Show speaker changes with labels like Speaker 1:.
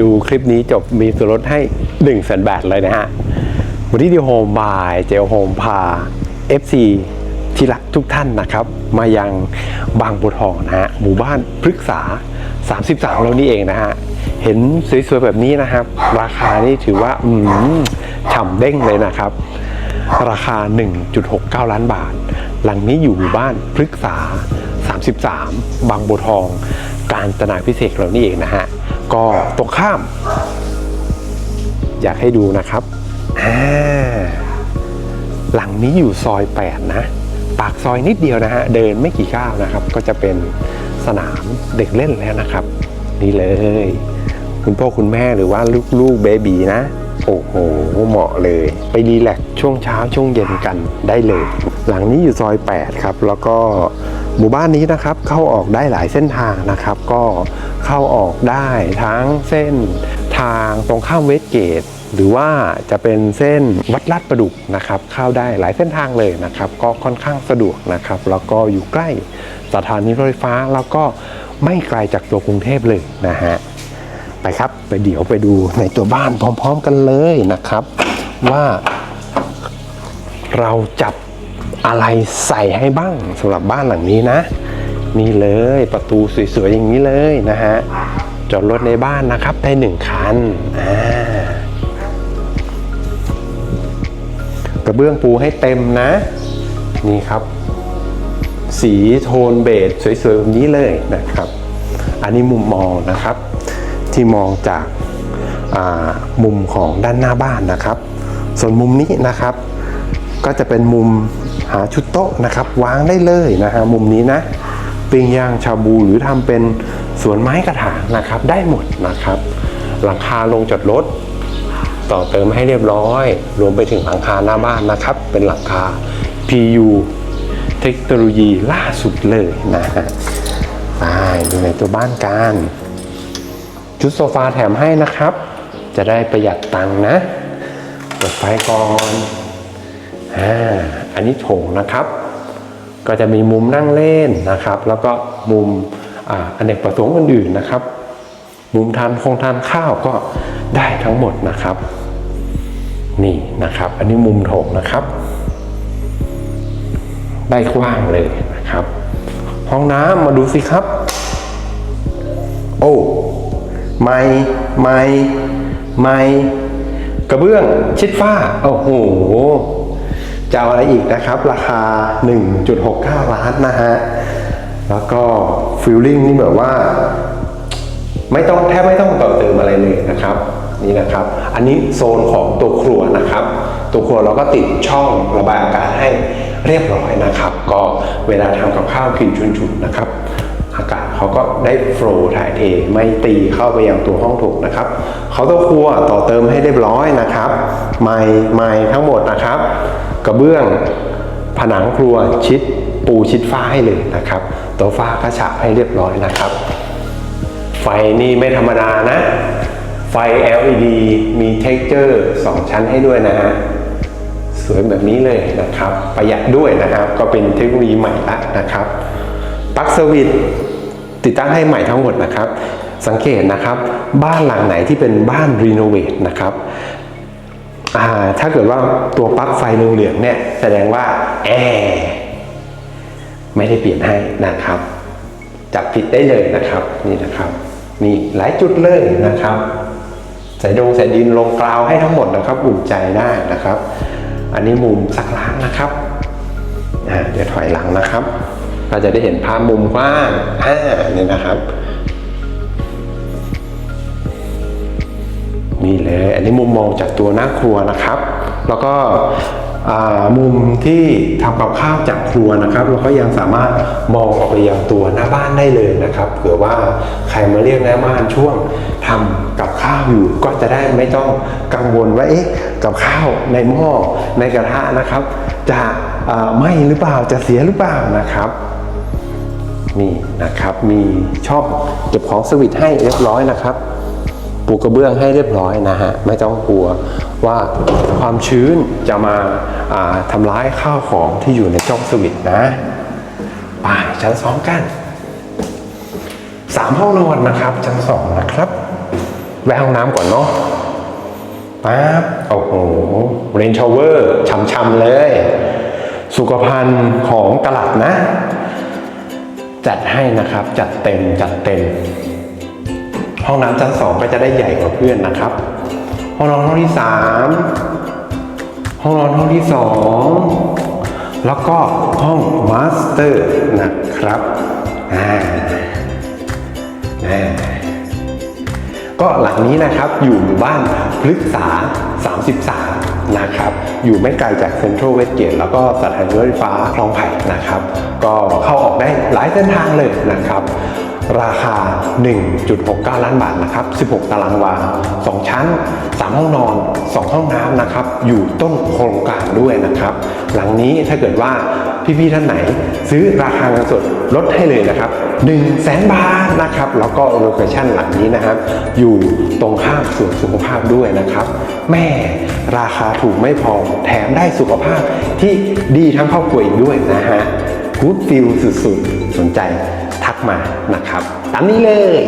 Speaker 1: ดูคลิปนี้จบมีส่วนลดให้1นึ่งแสนบาทเลยนะฮะวันนี้ดีโฮมบายเจลโฮมพา FC ที่รักทุกท่านนะครับ มายังบางบัวทองนะฮะหมู่บ้านพฤกษา 33แล้วนี่เองนะฮะเห็นสวยๆแบบนี้นะครับ ราคานี่ถือว่าอืมฉ่ำเด้งเลยนะครับ ราคา 1.69 ล้านบาท หลังนี้อยู่หมู่บ้านพฤกษา 33 บางบัวทอง การจนาพิเศษเรานี่เองนะฮะ ก็ตรงข้าม อยากให้ดูนะครับหลังนี้อยู่ซอย 8 นะ ปากซอยนิดเดียวนะฮะ เดินไม่กี่ก้าวนะครับ ก็จะเป็นสนามเด็กเล่นแล้วนะครับ นี่เลย คุณพ่อคุณแม่หรือว่าลูกๆเบบีนะ โอ้โห เหมาะเลย ไปรีแลกช่วงเช้าช่วงเย็นกันได้เลย หลังนี้อยู่ซอย 8 ครับ แล้วก็ หมู่บ้านนี้นะครับเข้าออกได้หลายเส้นทางนะครับ ก็เข้าออกได้ทั้งเส้นทางตรงข้ามเวสเกต หรือว่าจะเป็นเส้นวัดลาดประดุกนะครับเข้าได้หลายเส้นทางเลยนะครับ ก็ค่อนข้างสะดวกนะครับ แล้วก็อยู่ใกล้สถานีรถไฟฟ้าแล้วก็ไม่ไกลจากตัวกรุงเทพเลยนะฮะไปครับไปเดี๋ยวไปดูในตัวบ้านพร้อม ๆ กันเลยนะครับ ว่าเราจับ อะไรใส่ให้บ้างสำหรับบ้านหลังนี้นะ นี่เลยประตูสวยๆอย่างนี้เลยนะฮะจอดรถในบ้านนะครับได้หนึ่งคันอ่ากระเบื้องปูให้เต็มนะ นี่ครับ สีโทนเบจสวยๆแบบนี้เลยนะครับ อันนี้มุมมองนะครับ ที่มองจากามุมของด้านหน้าบ้านนะครับ ส่วนมุมนี้นะครับ ก็จะเป็นมุมหาชุดโต๊ะนะครับ วางได้เลยนะฮะมุมนี้นะปิ้งย่างชาบูหรือทำเป็นสวนไม้กระถางนะครับ ได้หมดนะครับ หลังคาลงจอดรถต่อเติมให้เรียบร้อย รวมไปถึงหลังคาหน้าบ้านนะครับ เป็นหลังคา PU เทคโนโลยีล่าสุดเลยนะฮะไปดูในตัวบ้านกันชุดโซฟาแถมให้นะครับ จะได้ประหยัดตังค์นะเปิดไฟก่อน อ่าอันนี้โถงนะครับ ก็จะมีมุมนั่งเล่นนะครับ แล้วก็มุมออเนกประสงค์อื่นๆนะครับ มุมทานคงทานข้าวก็ได้ทั้งหมดนะครับ นี่นะครับ อันนี้มุมโถงนะครับ ได้กว้างเลยนะครับ ห้องน้ำมาดูสิครับ โอ้ไม่ไม่ไม่กระเบื้องชิดฝ้า โอ้โห จะเอาอะไรอีกนะครับ ราคา 1.69 ล้านนะฮะ แล้วก็ฟิลลิ่งนี่แบบว่า ไม่ต้องแทบไม่ต้องต่อเติมอะไรเลยนะครับ นี่นะครับ อันนี้โซนของตัวครัวนะครับ ตัวครัวเราก็ติดช่องระบายอากาศให้เรียบร้อยนะครับ ก็เวลาทำกับข้าวกินชุนๆนะครับอากาศเขาก็ได้โฟล์ถ่ายเทไม่ตีเข้าไปยังตัวห้องโถงนะครับเขาตัวครัวต่อเติมให้เรียบร้อยนะครับ ไม้ไม้ทั้งหมดนะครับ กระเบื้อง ผนังครัวชิดปูชิดฟ้าให้เลยนะครับตัวฟ้าก็ฉาบให้เรียบร้อยนะครับ ไฟนี่ไม่ธรรมดานะ ไฟ LED มี texture 2ชั้นให้ด้วยนะฮะสวยแบบนี้เลยนะครับ ประหยัดด้วยนะครับ ก็เป็นเทคโนโลยีใหม่ละนะครับปลั๊กสวิตติดตั้งให้ใหม่ทั้งหมดนะครับ สังเกตนะครับ บ้านหลังไหนที่เป็นบ้านรีโนเวทนะครับ ถ้าเกิดว่าตัวปลั๊กไฟเหลืองๆเนี่ยแสดงว่าแอร์ไม่ได้เปลี่ยนให้นะครับ จับผิดได้เลยนะครับนี่นะครับ นี่หลายจุดเลยนะครับใส่ดงใส่ดินลงกราวให้ทั้งหมดนะครับอุ่นใจได้นะครับ อันนี้มุมสักล้างนะครับอ่าเดี๋ยวถอยหลังนะครับ เราจะได้เห็นภาพมุมกว้างอ่าเนี่ยนะครับ นี่เลย อันนี้มุมมองจากตัวหน้าครัวนะครับ แล้วก็มุมที่ทำกับข้าวจากครัวนะครับเราก็ยังสามารถมองออกไปยังตัวหน้าบ้านได้เลยนะครับเผื่อว่าใครมาเรียกหน้าบ้านช่วงทำกับข้าวอยู่ ก็จะได้ไม่ต้องกังวลว่าเอ๊ะกับข้าวในหม้อในกระทะนะครับ จะไหม้หรือเปล่าจะเสียหรือเปล่านะครับนี่นะครับมีช่องเก็บของสวิตช์ให้เรียบร้อยนะครับ ปูกระเบื้องให้เรียบร้อยนะฮะไม่ต้องกลัวว่าความชื้นจะมาาทำร้ายข้าวของที่อยู่ในช่องสวิตนะไปชั้นสองกันสามห้องนอนนะครับ ชั้นสองนะครับแวะห้องน้ำก่อนเนาะปั๊บโอ้โหเรนชาวเวอร์ช่ำๆเลย สุขภัณฑ์ของตลาดนะ จัดให้นะครับจัดเต็มจัดเต็ม ห้องน้ำชั้นสองก็จะได้ใหญ่กว่าเพื่อนนะครับ ห้องนอนห้องที่สามห้องนอนห้องที่สองแล้วก็ห้องมาสเตอร์นะครับอ่าอ่าก็หลังนี้นะครับอยู่หมู่บ้านพฤกษา 33 นะครับ อยู่ไม่ไกลจากเซ็นทรัลเวสเกตแล้วก็สถานีรถไฟฟ้าคลองไผ่นะครับ ก็เข้าออกได้หลายเส้นทางเลยนะครับ ราคา 1.69 ล้านบาทนะครับ 16 ตารางวา 2 ชั้น 3 ห้องนอน 2 ห้องน้ำนะครับ อยู่ต้นโครงการด้วยนะครับ หลังนี้ถ้าเกิดว่าพี่ๆท่านไหน ซื้อราคาเงินสดลดให้เลยนะครับ1 0 0 0 0แบาทนะครับ แล้วก็โลเคชั่นหลังนี้นะครับ อยู่ตรงข้ามสวนสุขภาพด้วยนะครับ แม่ราคาถูกไม่พอแถมได้สุขภาพที่ดีทั้งครอบครัวอีกด้วยนะฮะกู๊ดฟิลสุดๆ สนใจ ทักมานะครับ ตามนี้เลย